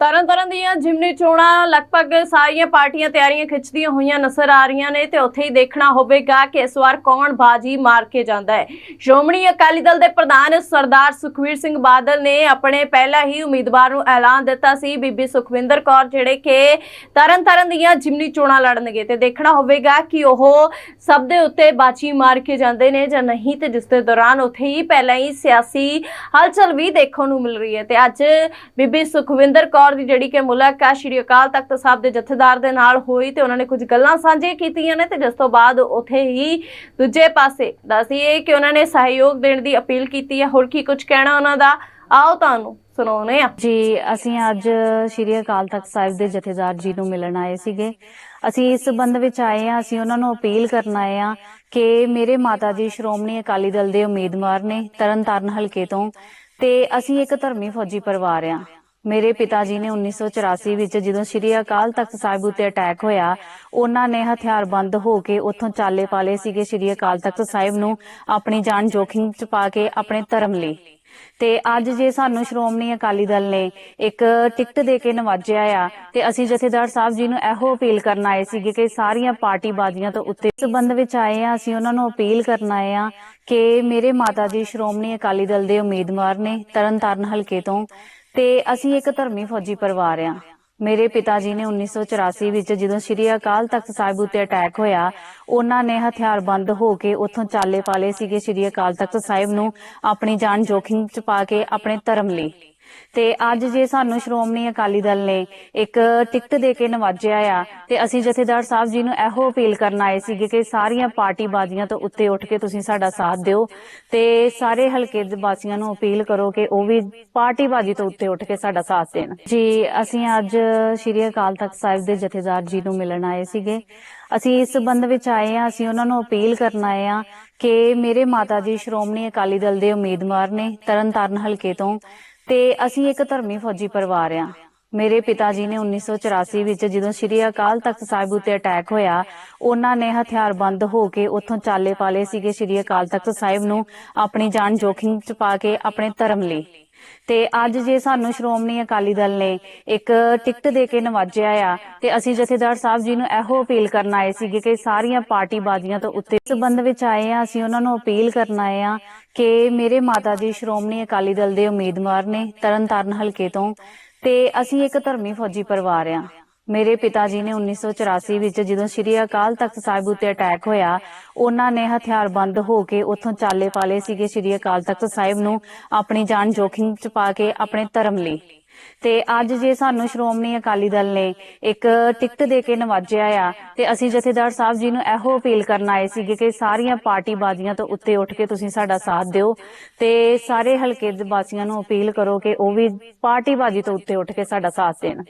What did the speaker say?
ਤਰਨ ਤਾਰਨ ਦੀਆਂ ਜਿਮਨੀ ਚੋਣਾਂ ਲਗਭਗ ਸਾਰੀਆਂ ਪਾਰਟੀਆਂ ਤਿਆਰੀਆਂ ਖਿੱਚਦੀਆਂ ਹੋਈਆਂ ਨਜ਼ਰ ਆ ਰਹੀਆਂ ਨੇ ਤੇ ਉੱਥੇ ਹੀ ਦੇਖਣਾ ਹੋਵੇਗਾ ਕਿ ਇਸ ਵਾਰ ਕੌਣ ਬਾਜੀ ਮਾਰ ਕੇ ਜਾਂਦਾ ਹੈ। ਸ਼੍ਰੋਮਣੀ ਅਕਾਲੀ ਦਲ ਦੇ ਪ੍ਰਧਾਨ ਸਰਦਾਰ ਸੁਖਵੀਰ ਸਿੰਘ ਬਾਦਲ ਨੇ ਆਪਣੇ ਪਹਿਲਾਂ ਹੀ ਉਮੀਦਵਾਰ ਨੂੰ ਐਲਾਨ ਦਿੱਤਾ ਸੀ, ਬੀਬੀ ਸੁਖਵਿੰਦਰ ਕੌਰ, ਜਿਹੜੇ ਕਿ ਤਰਨ ਤਾਰਨ ਦੀਆਂ ਜਿਮਨੀ ਚੋਣਾਂ ਲੜਨਗੇ ਤੇ ਦੇਖਣਾ ਹੋਵੇਗਾ ਕਿ ਉਹ ਸਭ ਦੇ ਉੱਤੇ ਬਾਜੀ ਮਾਰ ਕੇ ਜਾਂਦੇ ਨੇ ਜਾਂ ਨਹੀਂ ਤੇ ਜਿਸ ਦੇ ਦੌਰਾਨ ਉੱਥੇ ਹੀ ਪਹਿਲਾਂ ਹੀ ਸਿਆਸੀ ਹਲਚਲ ਵੀ ਦੇਖਣ ਨੂੰ ਮਿਲ ਰਹੀ ਹੈ। ਤੇ ਅੱਜ ਬੀਬੀ ਸੁਖਵਿੰਦਰ ਕੌਰ ਦੀ ਜਿਹੜੀ ਕਿ ਮੁਲਾਕਾਤ ਸ਼੍ਰੀ ਅਕਾਲ ਤਖਤ ਸਾਹਿਬ ਦੇ ਜਥੇਦਾਰ ਦੇ ਨਾਲ ਹੋਈ ਤੇ ਉਹਨਾਂ ਨੇ ਕੁਝ ਗੱਲਾਂ ਸਾਂਝੀਆਂ ਕੀਤੀਆਂ ਨੇ ਤੇ ਜਿਸ ਤੋਂ ਬਾਅਦ ਉੱਥੇ ਹੀ ਦੂਜੇ ਪਾਸੇ ਦੱਸੀਏ ਕਿ ਉਹਨਾਂ ਨੇ ਸਹਿਯੋਗ ਦੇਣ ਦੀ ਅਪੀਲ ਕੀਤੀ ਹੈ। ਹੋਰ ਕੀ ਕੁਝ ਕਹਿਣਾ ਉਹਨਾਂ ਦਾ? ਆਓ ਤੁਹਾਨੂੰ ਸੁਣਾਉਨੇ ਆ ਜੀ, ਅਸੀਂ ਅੱਜ ਸ਼੍ਰੀ ਅਕਾਲ ਤਖਤ ਸਾਹਿਬ ਦੇ ਜਥੇਦਾਰ ਜੀ ਨੂੰ ਮਿਲਣ ਆਏ ਸੀਗੇ। ਅਸੀਂ ਇਸ ਸੰਬੰਧ ਵਿੱਚ ਆਏ ਆ ਅਸੀਂ ਉਹਨਾਂ ਨੂੰ ਅਪੀਲ ਕਰਨ ਆਏ ਆ ਕਿ ਮੇਰੇ ਮਾਤਾ ਜੀ, ਸ਼੍ਰੋਮਣੀ ਅਕਾਲੀ ਦਲ ਦੇ ਉਮੀਦਵਾਰ ਨੇ ਤਰਨਤਾਰਨ ਹਲਕੇ ਤੋਂ ਤੇ ਅਸੀਂ ਇੱਕ ਧਰਮੀ ਫੌਜੀ ਪਰਿਵਾਰ ਆ ਮੇਰੇ ਪਿਤਾ ਜੀ ਨੇ 1984 ਵਿੱਚ ਜਦੋਂ ਸ਼੍ਰੀ ਅਕਾਲ ਤਖਤ ਸਾਹਿਬ ਉਤੇ ਅਟੈਕ ਹੋਇਆ, ਉਹਨਾਂ ਨੇ ਹਥਿਆਰਬੰਦ ਹੋ ਕੇ ਉੱਥੋਂ ਚਾਲੇ ਪਾਲੇ ਸੀਗੇ ਸ਼੍ਰੀ ਅਕਾਲ ਤਖਤ ਸਾਹਿਬ ਨੂੰ ਆਪਣੀ ਜਾਨ ਜੋਖਿਮ ਚ ਪਾ ਕੇ ਆਪਣੇ ਧਰਮ ਲਈ। ਤੇ ਅੱਜ ਜੇ ਸਾਨੂੰ ਸ਼੍ਰੋਮਣੀ ਅਕਾਲੀ ਦਲ ਨੇ ਇੱਕ ਟਿਕਟ ਦੇ ਕੇ ਨਵਾਜਿਆ ਆ, ਤੇ ਅਸੀਂ ਜਥੇਦਾਰ ਸਾਹਿਬ ਜੀ ਨੂੰ ਇਹੋ ਅਪੀਲ ਕਰਨ ਆਏ ਸੀਗੇ ਕਿ ਸਾਰੀਆਂ ਪਾਰਟੀ ਬਾਜ਼ੀਆਂ ਤੋਂ ਉੱਤੇ ਸਬੰਧ ਸੰਬੰਧ ਵਿੱਚ ਆਏ ਆ, ਅਸੀਂ ਉਹਨਾਂ ਨੂੰ ਅਪੀਲ ਕਰਨ ਆਏ ਆ ਕਿ ਮੇਰੇ ਮਾਤਾ ਜੀ ਸ਼੍ਰੋਮਣੀ ਅਕਾਲੀ ਦਲ ਦੇ ਉਮੀਦਵਾਰ ਨੇ ਤਰਨਤਾਰਨ ਹਲਕੇ ਤੋਂ ਤੇ ਅਸੀਂ ਇੱਕ ਧਰਮੀ ਫੌਜੀ ਪਰਿਵਾਰ ਆ। ਮੇਰੇ ਪਿਤਾ ਜੀ ਨੇ 1984 ਵਿੱਚ ਜਦੋਂ ਸ਼੍ਰੀ ਅਕਾਲ ਤਖਤ ਸਾਹਿਬ ਉੱਤੇ ਅਟੈਕ ਹੋਇਆ, ਉਹਨਾਂ ਨੇ ਹਥਿਆਰਬੰਦ ਹੋ ਕੇ ਉੱਥੋਂ ਚਾਲੇ ਪਾਲੇ ਸੀਗੇ ਸ਼੍ਰੀ ਅਕਾਲ ਤਖਤ ਸਾਹਿਬ ਨੂੰ ਆਪਣੀ ਜਾਨ ਜੋਖਿਮ ਚ ਪਾ ਕੇ ਆਪਣੇ ਧਰਮ ਲਈ। ਤੇ ਅੱਜ ਜੇ ਸਾਨੂੰ ਸ਼੍ਰੋਮਣੀ ਅਕਾਲੀ ਦਲ ਨੇ ਇੱਕ ਟਿਕਟ ਦੇ ਕੇ ਨਵਾਜਿਆ ਆ, ਤੇ ਅਸੀਂ ਜਥੇਦਾਰ ਸਾਹਿਬ ਜੀ ਨੂੰ ਇਹੋ ਅਪੀਲ ਕਰਨ ਆਏ ਸੀਗੇ ਕਿ ਸਾਰੀਆਂ ਪਾਰਟੀ ਬਾਜ਼ੀਆਂ ਤੋਂ ਉੱਤੇ ਉੱਠ ਕੇ ਤੁਸੀਂ ਸਾਡਾ ਸਾਥ ਦਿਓ ਤੇ ਸਾਰੇ ਹਲਕੇ ਦੇ ਵਾਸੀਆਂ ਨੂੰ ਅਪੀਲ ਕਰੋ ਕਿ ਉਹ ਵੀ ਪਾਰਟੀ ਬਾਜ਼ੀ ਤੋਂ ਉੱਤੇ ਉੱਠ ਕੇ ਸਾਡਾ ਸਾਥ ਦੇਣ। ਜੀ, ਅਸੀਂ ਅੱਜ ਸ਼੍ਰੀ ਅਕਾਲ ਤਖਤ ਸਾਹਿਬ ਦੇ ਜਥੇਦਾਰ ਜੀ ਨੂੰ ਮਿਲਣ ਆਏ ਸੀਗੇ। ਅਸੀਂ ਇਸ ਸੰਬੰਧ ਵਿੱਚ ਆਏ ਆ ਅਸੀਂ ਉਹਨਾਂ ਨੂੰ ਅਪੀਲ ਕਰਨ ਆਏ ਆ ਕਿ ਮੇਰੇ ਮਾਤਾ ਜੀ ਸ਼੍ਰੋਮਣੀ ਅਕਾਲੀ ਦਲ ਦੇ ਉਮੀਦਵਾਰ ਨੇ ਤਰਨਤਾਰਨ ਹਲਕੇ ਤੋਂ ਤੇ ਅਸੀਂ ਇੱਕ ਧਰਮੀ ਫੌਜੀ ਪਰਿਵਾਰ ਆ। ਮੇਰੇ ਪਿਤਾ ਜੀ ਨੇ 1984 ਵਿੱਚ ਜਦੋਂ ਸ਼੍ਰੀ ਅਕਾਲ ਤਖਤ ਸਾਹਿਬ ਉਤੇ ਅਟੈਕ ਹੋਇਆ, ਉਹਨਾਂ ਨੇ ਹਥਿਆਰਬੰਦ ਹੋ ਕੇ ਉੱਥੋਂ ਚਾਲੇ ਪਾਲੇ ਸੀਗੇ ਸ਼੍ਰੀ ਅਕਾਲ ਤਖਤ ਸਾਹਿਬ ਨੂੰ ਆਪਣੀ ਜਾਨ ਜੋਖਿਮ ਚ ਪਾ ਕੇ ਆਪਣੇ ਧਰਮ ਲਈ। ਤੇ ਅੱਜ ਜੇ ਸਾਨੂੰ ਸ਼੍ਰੋਮਣੀ ਅਕਾਲੀ ਦਲ ਨੇ ਇੱਕ ਟਿਕਟ ਦੇ ਕੇ ਨਵਾਜਿਆ ਆ, ਤੇ ਅਸੀਂ ਜਥੇਦਾਰ ਸਾਹਿਬ ਜੀ ਨੂੰ ਇਹੋ ਅਪੀਲ ਕਰਨ ਆਏ ਸੀਗੇ ਕਿ ਸਾਰੀਆਂ ਪਾਰਟੀ ਬਾਜ਼ੀਆਂ ਤੋਂ ਉੱਤੇ ਸਬੰਧ ਸੰਬੰਧ ਵਿੱਚ ਆਏ ਆ, ਅਸੀਂ ਉਹਨਾਂ ਨੂੰ ਅਪੀਲ ਕਰਨ ਆਏ ਆ ਕਿ ਮੇਰੇ ਮਾਤਾ ਜੀ ਸ਼੍ਰੋਮਣੀ ਅਕਾਲੀ ਦਲ ਦੇ ਉਮੀਦਵਾਰ ਨੇ ਤਰਨਤਾਰਨ ਹਲਕੇ ਤੋਂ, ਤੇ ਅਸੀਂ ਇੱਕ ਧਰਮੀ ਫੌਜੀ ਪਰਿਵਾਰ ਆ। ਮੇਰੇ ਪਿਤਾ ਜੀ ਨੇ 1984 ਵਿੱਚ ਜਦੋਂ ਸ਼੍ਰੀ ਅਕਾਲ ਤਖਤ ਸਾਹਿਬ ਉੱਤੇ ਅਟੈਕ ਹੋਇਆ, ਉਹਨਾਂ ਨੇ ਹਥਿਆਰਬੰਦ ਹੋ ਕੇ ਉੱਥੋਂ ਚਾਲੇ ਪਾਲੇ ਸੀਗੇ ਸ਼੍ਰੀ ਅਕਾਲ ਤਖਤ ਸਾਹਿਬ ਨੂੰ ਆਪਣੀ ਜਾਨ ਜੋਖਿਮ ਚ ਪਾ ਕੇ ਆਪਣੇ ਧਰਮ ਲਈ। ਤੇ ਅੱਜ ਜੇ ਸਾਨੂੰ ਸ਼੍ਰੋਮਣੀ ਅਕਾਲੀ ਦਲ ਨੇ ਇੱਕ ਟਿਕਟ ਦੇ ਕੇ ਨਵਾਜਿਆ ਆ, ਤੇ ਅਸੀਂ ਜਥੇਦਾਰ ਸਾਹਿਬ ਜੀ ਨੂੰ ਇਹੋ ਅਪੀਲ ਕਰਨ ਆਏ ਸੀਗੇ ਕਿ ਸਾਰੀਆਂ ਪਾਰਟੀ ਬਾਜ਼ੀਆਂ ਤੋਂ ਉੱਤੇ ਉੱਠ ਕੇ ਤੁਸੀਂ ਸਾਡਾ ਸਾਥ ਦਿਓ ਤੇ ਸਾਰੇ ਹਲਕੇ ਦੇ ਵਾਸੀਆਂ ਨੂੰ ਅਪੀਲ ਕਰੋ ਕਿ ਉਹ ਵੀ ਪਾਰਟੀ ਬਾਜ਼ੀ ਤੋਂ ਉੱਤੇ ਉੱਠ ਕੇ ਸਾਡਾ ਸਾਥ ਦੇਣ।